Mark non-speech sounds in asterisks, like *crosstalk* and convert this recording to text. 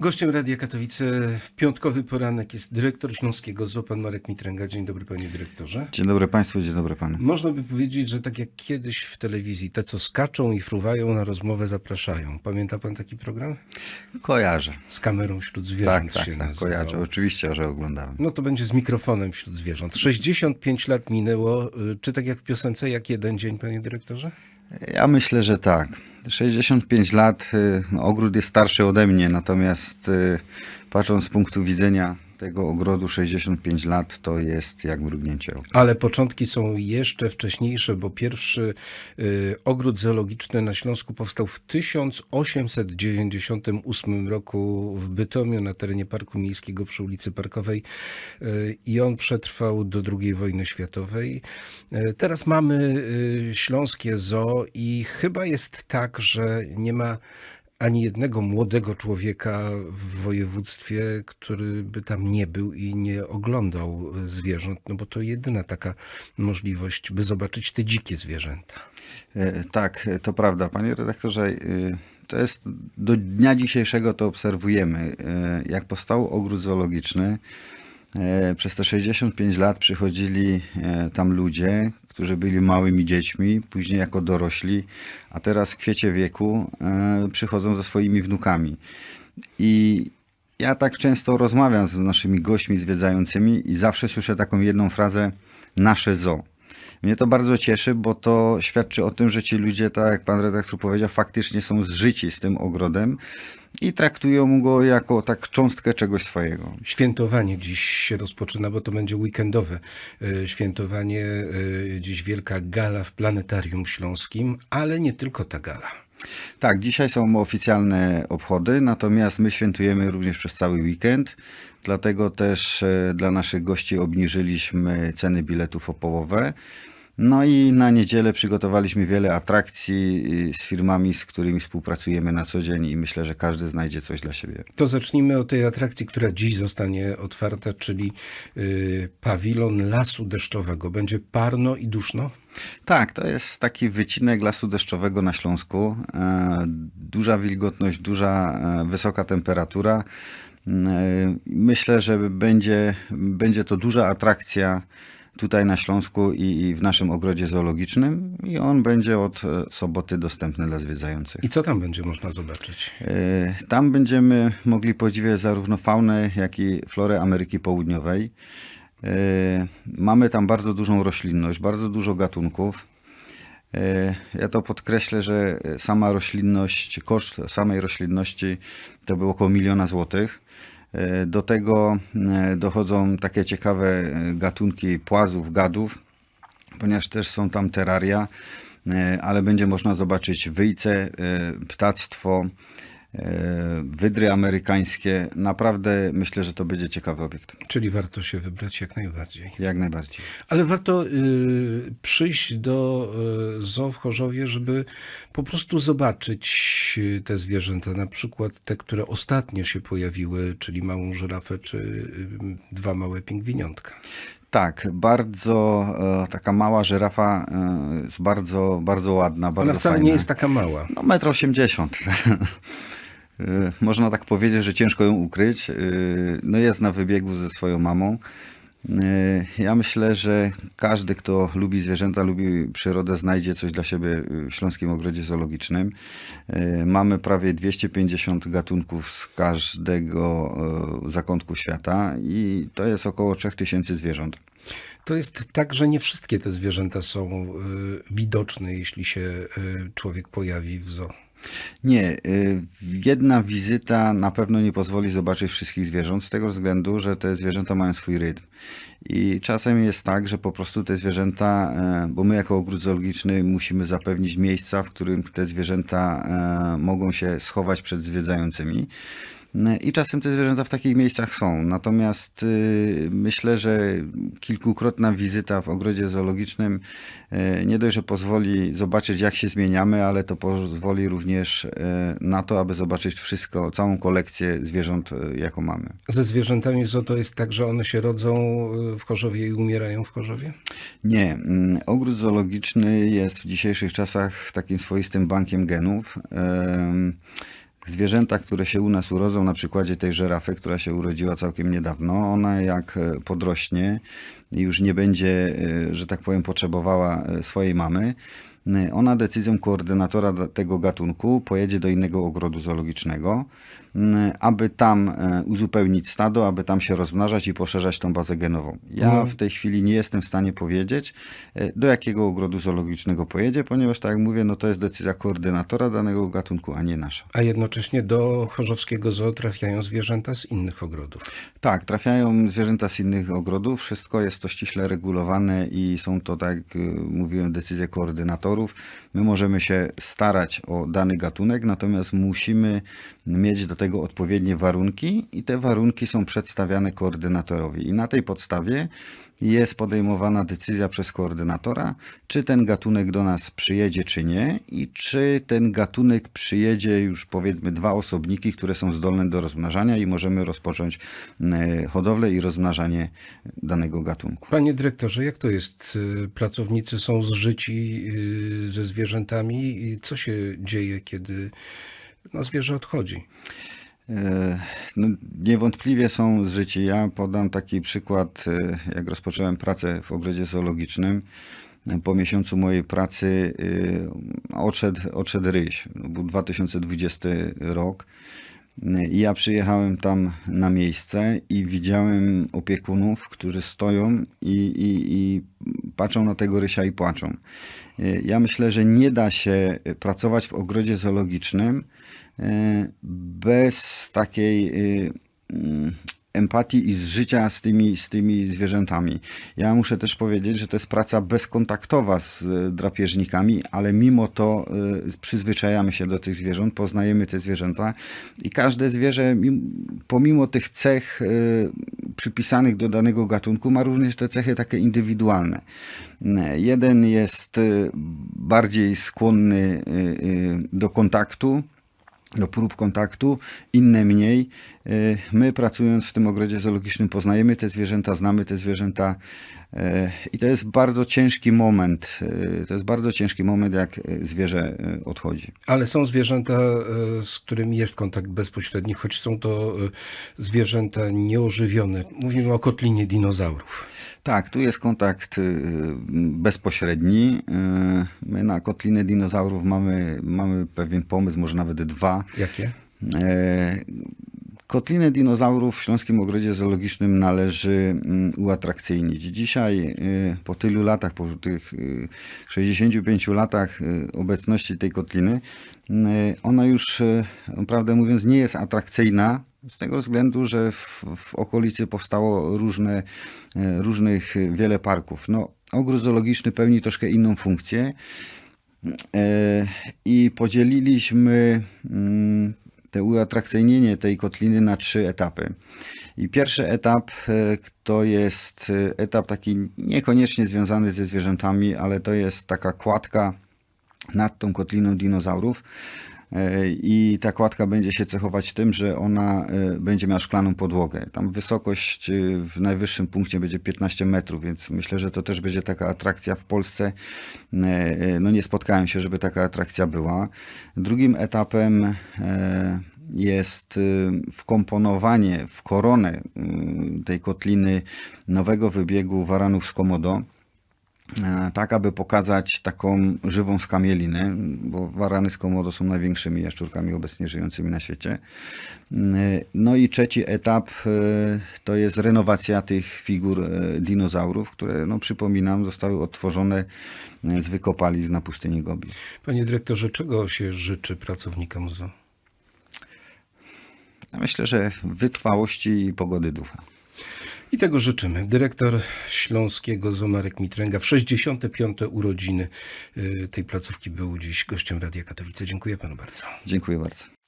Gościem Radia Katowice w piątkowy poranek jest dyrektor Śląskiego ZOO, pan Marek Mitręga. Dzień dobry panie dyrektorze. Dzień dobry Państwu, dzień dobry Panu. Można by powiedzieć, że tak jak kiedyś w telewizji, te co skaczą i fruwają na rozmowę zapraszają. Pamięta pan taki program? Kojarzę. Z kamerą wśród Tak, zwierząt tak, tak, nazywał. kojarzę. Oczywiście, że oglądałem. No to będzie z mikrofonem wśród zwierząt. 65 lat minęło. Y, Czy tak jak w piosence, jak jeden dzień, panie dyrektorze? Ja myślę, że tak. 65 lat, y, no, ogród jest starszy ode mnie, natomiast y, patrząc z punktu widzenia tego ogrodu 65 lat to jest jak mrugnięcie oka. Ale początki są jeszcze wcześniejsze, bo pierwszy y, ogród zoologiczny na Śląsku powstał w 1898 roku w Bytomiu na terenie Parku Miejskiego przy ulicy Parkowej y, i on przetrwał do II wojny światowej. Y, Teraz mamy y, śląskie zoo i chyba jest tak, że nie ma ani jednego młodego człowieka w województwie, który by tam nie był i nie oglądał zwierząt, no bo to jedyna taka możliwość, by zobaczyć te dzikie zwierzęta. E, Tak, e, to prawda. Panie redaktorze, e, to jest do dnia dzisiejszego to obserwujemy. Jak powstał ogród zoologiczny, przez te 65 lat przychodzili tam ludzie, którzy byli małymi dziećmi, później jako dorośli, a teraz w kwiecie wieku e, przychodzą ze swoimi wnukami. I ja tak często rozmawiam z naszymi gośćmi zwiedzającymi i zawsze słyszę taką jedną frazę nasze zoo. Mnie to bardzo cieszy, bo to świadczy o tym, że ci ludzie, tak jak pan redaktor powiedział, faktycznie są zżyci z tym ogrodem i traktują go jako tak cząstkę czegoś swojego. Świętowanie dziś się rozpoczyna, bo to będzie weekendowe e, świętowanie. e, Dziś wielka gala w Planetarium Śląskim, ale nie tylko ta gala. Tak, dzisiaj są oficjalne obchody, natomiast my świętujemy również przez cały weekend. Dlatego też e, dla naszych gości obniżyliśmy ceny biletów o połowę. No i na niedzielę przygotowaliśmy wiele atrakcji y, z firmami, z którymi współpracujemy na co dzień i myślę, że każdy znajdzie coś dla siebie. To zacznijmy od tej atrakcji, która dziś zostanie otwarta, czyli y, pawilon lasu deszczowego. Będzie parno i duszno? Tak, to jest taki wycinek lasu deszczowego na Śląsku. E, Duża wilgotność, duża, e, wysoka temperatura. E, Myślę, że będzie, będzie to duża atrakcja tutaj na Śląsku i, i w naszym ogrodzie zoologicznym i on będzie od e, soboty dostępny dla zwiedzających. I co tam będzie można zobaczyć? E, Tam będziemy mogli podziwiać zarówno faunę, jak i florę Ameryki Południowej. E, Mamy tam bardzo dużą roślinność, bardzo dużo gatunków. Ja to podkreślę, że sama roślinność, koszt samej roślinności to było około miliona złotych. E, Do tego e, dochodzą takie ciekawe e, gatunki płazów, gadów, ponieważ też są tam teraria, ale będzie można zobaczyć wyjce, ptactwo, wydry amerykańskie. Naprawdę myślę, że to będzie ciekawy obiekt. Czyli warto się wybrać jak najbardziej. Jak najbardziej. Ale warto y, przyjść do y, zoo w Chorzowie, żeby po prostu zobaczyć y, te zwierzęta, na przykład te, które ostatnio się pojawiły, czyli małą żyrafę, czy y, dwa małe pingwiniątka. Tak, bardzo e, taka mała żyrafa e, jest bardzo, bardzo ładna, bardzo Ona wcale fajna. nie jest taka mała. No, metr osiemdziesiąt. *laughs* Y, Można tak powiedzieć, że ciężko ją ukryć. Y, No jest na wybiegu ze swoją mamą. Y, Ja myślę, że każdy, kto lubi zwierzęta, lubi przyrodę, znajdzie coś dla siebie w Śląskim Ogrodzie Zoologicznym. Mamy prawie 250 gatunków z każdego zakątku świata i to jest około 3000 zwierząt. To jest tak, że nie wszystkie te zwierzęta są widoczne, jeśli się człowiek pojawi w zoo. Nie, y, jedna wizyta na pewno nie pozwoli zobaczyć wszystkich zwierząt, z tego względu, że te zwierzęta mają swój rytm. I czasem jest tak, że po prostu te zwierzęta, e, bo my jako ogród zoologiczny musimy zapewnić miejsca, w którym te zwierzęta e, mogą się schować przed zwiedzającymi. I czasem te zwierzęta w takich miejscach są. Natomiast y, myślę, że kilkukrotna wizyta w ogrodzie zoologicznym e, nie dość, że pozwoli zobaczyć, jak się zmieniamy, ale to pozwoli również e, na to, aby zobaczyć wszystko, całą kolekcję zwierząt, jaką mamy. Ze zwierzętami w to jest tak, że one się rodzą y, w Chorzowie i umierają w Chorzowie? Nie, mm, ogród zoologiczny jest w dzisiejszych czasach takim swoistym bankiem genów. Em, zwierzęta, które się u nas urodzą, na przykładzie tej żerafy, która się urodziła całkiem niedawno, ona jak e, podrośnie już nie będzie, e, że tak powiem, potrzebowała e, swojej mamy, e, ona decyzją koordynatora tego gatunku pojedzie do innego ogrodu zoologicznego, aby tam uzupełnić stado, aby tam się rozmnażać i poszerzać tą bazę genową. Ja No. w tej chwili nie jestem w stanie powiedzieć, do jakiego ogrodu zoologicznego pojedzie, ponieważ tak jak mówię, no to jest decyzja koordynatora danego gatunku, a nie nasza. A jednocześnie do Chorzowskiego Zoo trafiają zwierzęta z innych ogrodów. Tak, trafiają zwierzęta z innych ogrodów, wszystko jest to ściśle regulowane i są to, tak jak y, mówiłem, decyzje koordynatorów. My możemy się starać o dany gatunek, natomiast musimy mieć do tego odpowiednie warunki i te warunki są przedstawiane koordynatorowi. I na tej podstawie jest podejmowana decyzja przez koordynatora, czy ten gatunek do nas przyjedzie, czy nie, i czy ten gatunek przyjedzie już powiedzmy dwa osobniki, które są zdolne do rozmnażania i możemy rozpocząć e, hodowlę i rozmnażanie danego gatunku. Panie dyrektorze, jak to jest? Y, Pracownicy są zżyci y, ze zwierzętami i co się dzieje, kiedy no, zwierzę odchodzi? E, No, niewątpliwie są zżyci. Ja podam taki przykład, e, jak rozpocząłem pracę w ogrodzie zoologicznym. Po miesiącu mojej pracy odszedł, odszedł ryś. Był 2020 rok. Ja przyjechałem tam na miejsce i widziałem opiekunów, którzy stoją i, i, i patrzą na tego rysia i płaczą. Ja myślę, że nie da się pracować w ogrodzie zoologicznym e, bez takiej e, mm, empatii i zżycia z tymi, z tymi zwierzętami. Ja muszę też powiedzieć, że to jest praca bezkontaktowa z e, drapieżnikami, ale mimo to e, przyzwyczajamy się do tych zwierząt, poznajemy te zwierzęta i każde zwierzę, mim- pomimo tych cech e, przypisanych do danego gatunku, ma również te cechy takie indywidualne. Jeden jest bardziej skłonny do kontaktu, do prób kontaktu, inne mniej. Y, My pracując w tym ogrodzie zoologicznym poznajemy te zwierzęta, znamy te zwierzęta y, i to jest bardzo ciężki moment. y, To jest bardzo ciężki moment, jak zwierzę odchodzi. Ale są zwierzęta, z którymi jest kontakt bezpośredni, choć są to zwierzęta nieożywione. Mówimy o kotlinie dinozaurów. Tak, tu jest kontakt y, bezpośredni. Y, My na kotlinę dinozaurów mamy, mamy pewien pomysł, może nawet dwa. Jakie? Kotlinę dinozaurów w Śląskim Ogrodzie Zoologicznym należy mm, uatrakcyjnić. Dzisiaj, y, po tylu latach, po tych y, 65 latach y, obecności tej kotliny, y, ona już, y, prawdę mówiąc, nie jest atrakcyjna. Z tego względu, że w, w okolicy powstało różne, y, różnych y, wiele parków. No, ogród zoologiczny pełni troszkę inną funkcję. I podzieliliśmy mm, te uatrakcyjnienie tej kotliny na trzy etapy. I pierwszy etap e, to jest e, etap taki niekoniecznie związany ze zwierzętami, ale to jest taka kładka nad tą kotliną dinozaurów. E, I ta kładka będzie się cechować tym, że ona e, będzie miała szklaną podłogę. Tam wysokość e, w najwyższym punkcie będzie 15 metrów, więc myślę, że to też będzie taka atrakcja w Polsce. No nie spotkałem się, żeby taka atrakcja była. Drugim etapem jest wkomponowanie w koronę e, tej kotliny nowego wybiegu waranów z Komodo tak aby pokazać taką żywą skamielinę, bo warany z komodo są największymi jaszczurkami obecnie żyjącymi na świecie. E, No i trzeci etap e, to jest renowacja tych figur e, dinozaurów, które, no przypominam, zostały odtworzone e, z wykopalizn na pustyni Gobi. Panie dyrektorze, czego się życzy pracownikom? Ja myślę, że wytrwałości i pogody ducha. I tego życzymy. Dyrektor Śląskiego Zoo Marek Mitręga w 65. urodziny y, tej placówki był dziś gościem Radia Katowice. Dziękuję panu bardzo. Dziękuję bardzo.